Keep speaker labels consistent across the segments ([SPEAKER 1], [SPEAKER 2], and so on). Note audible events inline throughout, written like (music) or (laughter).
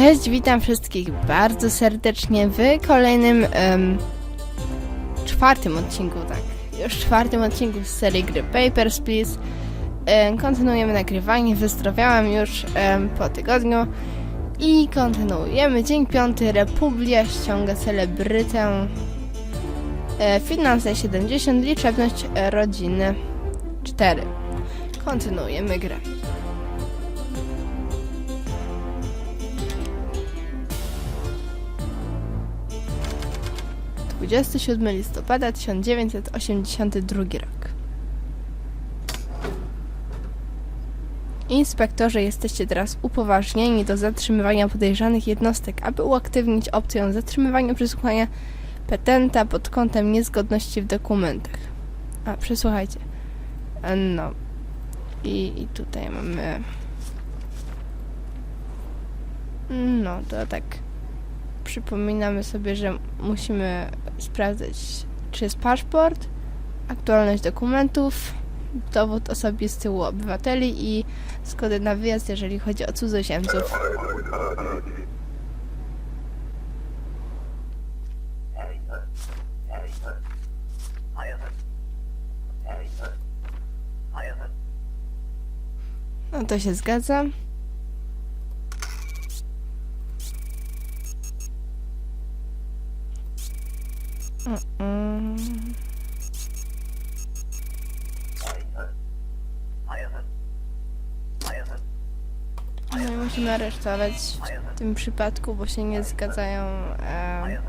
[SPEAKER 1] Cześć, witam wszystkich bardzo serdecznie w kolejnym em, czwartym odcinku, tak. Już czwartym odcinku z serii gry Papers, Please. Em, kontynuujemy nagrywanie, wyzdrowiałam już em, po tygodniu i kontynuujemy. Dzień piąty, Republia ściąga celebrytę. E, finanse 70, liczebność e, rodziny 4. Kontynuujemy grę. 27 listopada 1982 rok. Inspektorze, jesteście teraz upoważnieni do zatrzymywania podejrzanych jednostek, aby uaktywnić opcję zatrzymywania przesłuchania petenta pod kątem niezgodności w dokumentach. A, przesłuchajcie. No. I, I tutaj mamy... No, to tak przypominamy sobie, że musimy sprawdzać, czy jest paszport, aktualność dokumentów, dowód osobisty u obywateli i zgody na wyjazd, jeżeli chodzi o cudzoziemców. No to się zgadza. No i musimy aresztować w tym przypadku, bo się nie zgadzają e,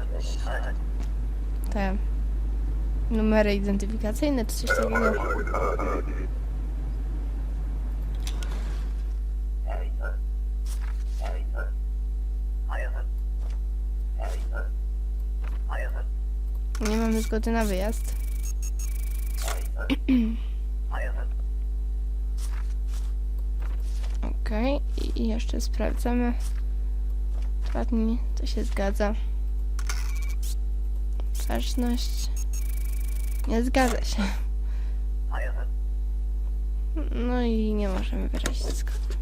[SPEAKER 1] te numery identyfikacyjne czy coś takiego. Nie mamy zgody na wyjazd. Okej, i jeszcze sprawdzamy. Ostatni, to się zgadza. Ważność. Nie zgadza się. No i nie możemy wyrazić zgody.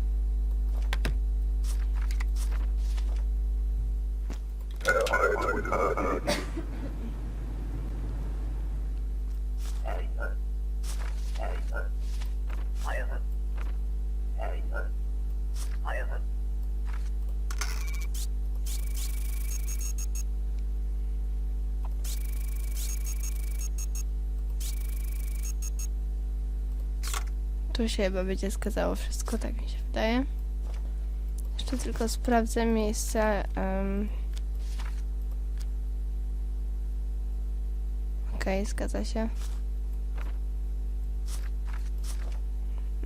[SPEAKER 1] Tu się chyba będzie zgadzało wszystko, tak mi się wydaje. Jeszcze tylko sprawdzę miejsce. Um... Okej, zgadza się.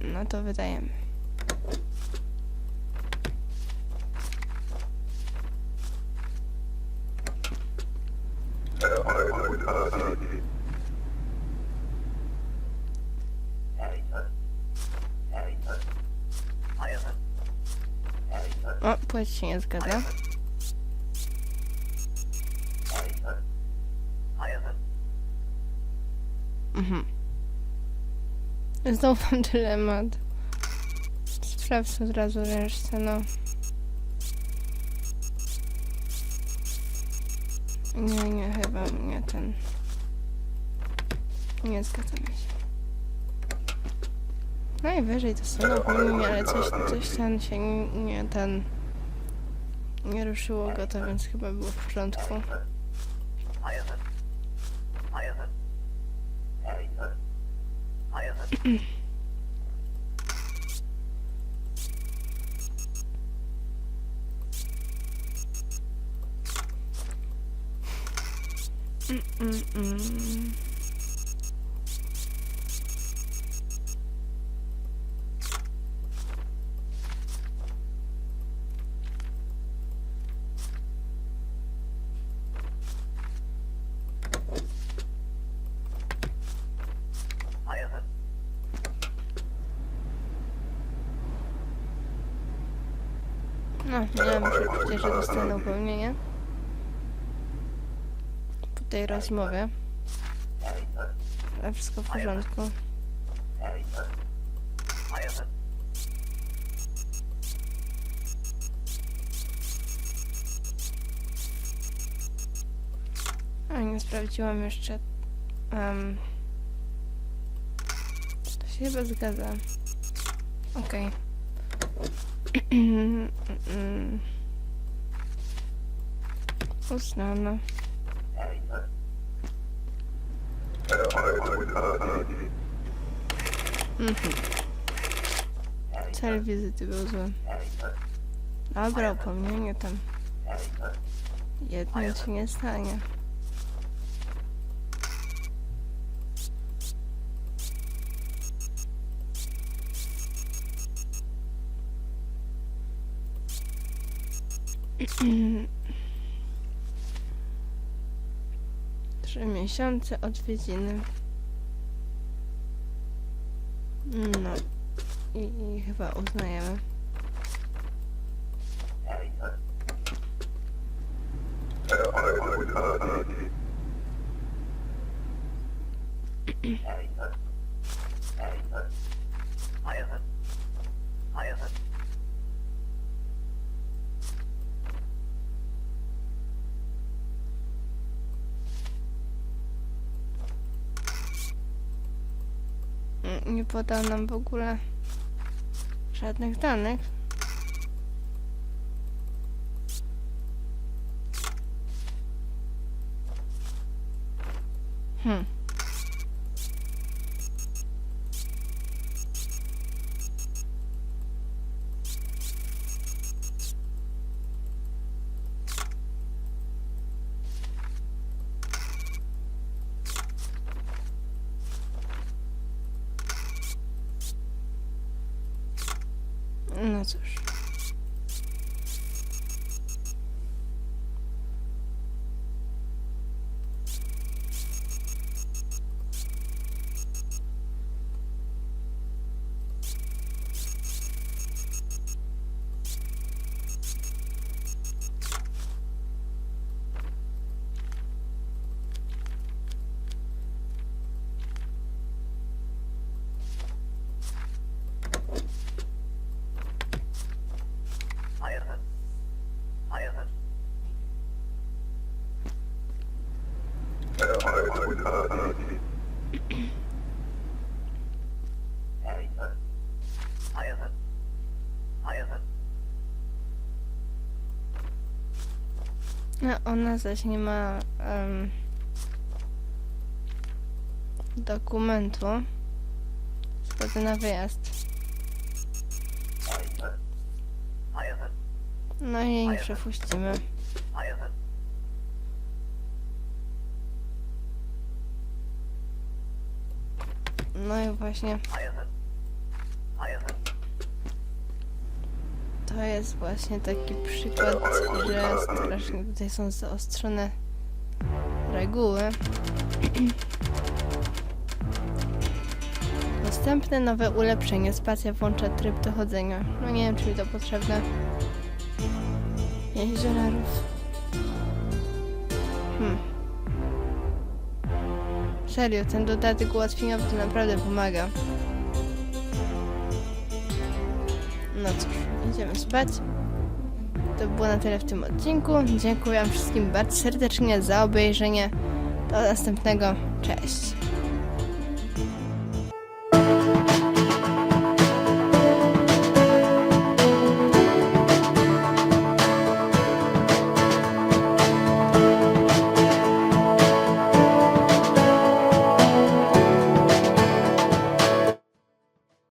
[SPEAKER 1] No to wydajemy. O, płeć się nie zgadza. Mhm. Znowu mam dylemat. Sprawdź od razu resztę, no. Nie, nie, chyba nie ten. Nie zgadzamy się. Najwyżej to samo powinni, ale coś, coś ten się nie ten. Nie ruszyło go więc chyba było w porządku. Mm, No, nie muszę powiedzieć, że dostanę upomnienie. Po tej rozmowie. Ale wszystko w porządku. A nie sprawdziłam jeszcze. Um, to się chyba zgadza. Okej. Okay. Uznano. Mhm. Cel wizyty był zły. Dobra, upomnienie tam. Jedno ci nie stanie. (clears throat) Trzy miesiące odwiedziny. No. I, I chyba uznajemy. Mm, (clears throat) Nie podał nam w ogóle żadnych danych. Hmm. No cóż. No, ona zaś nie ma em, dokumentu. Zgodę na wyjazd. No i jej przepuścimy. No i właśnie to jest właśnie taki przykład, że strasznie tutaj są zaostrzone reguły. Następne nowe ulepszenie. Spacja włącza tryb dochodzenia. No nie wiem, czy mi to potrzebne. Jeziorarów. Hmm. Serio, ten dodatek ułatwieniowy to naprawdę pomaga. No cóż, idziemy spać. To było na tyle w tym odcinku. Dziękuję wszystkim bardzo serdecznie za obejrzenie. Do następnego. Cześć.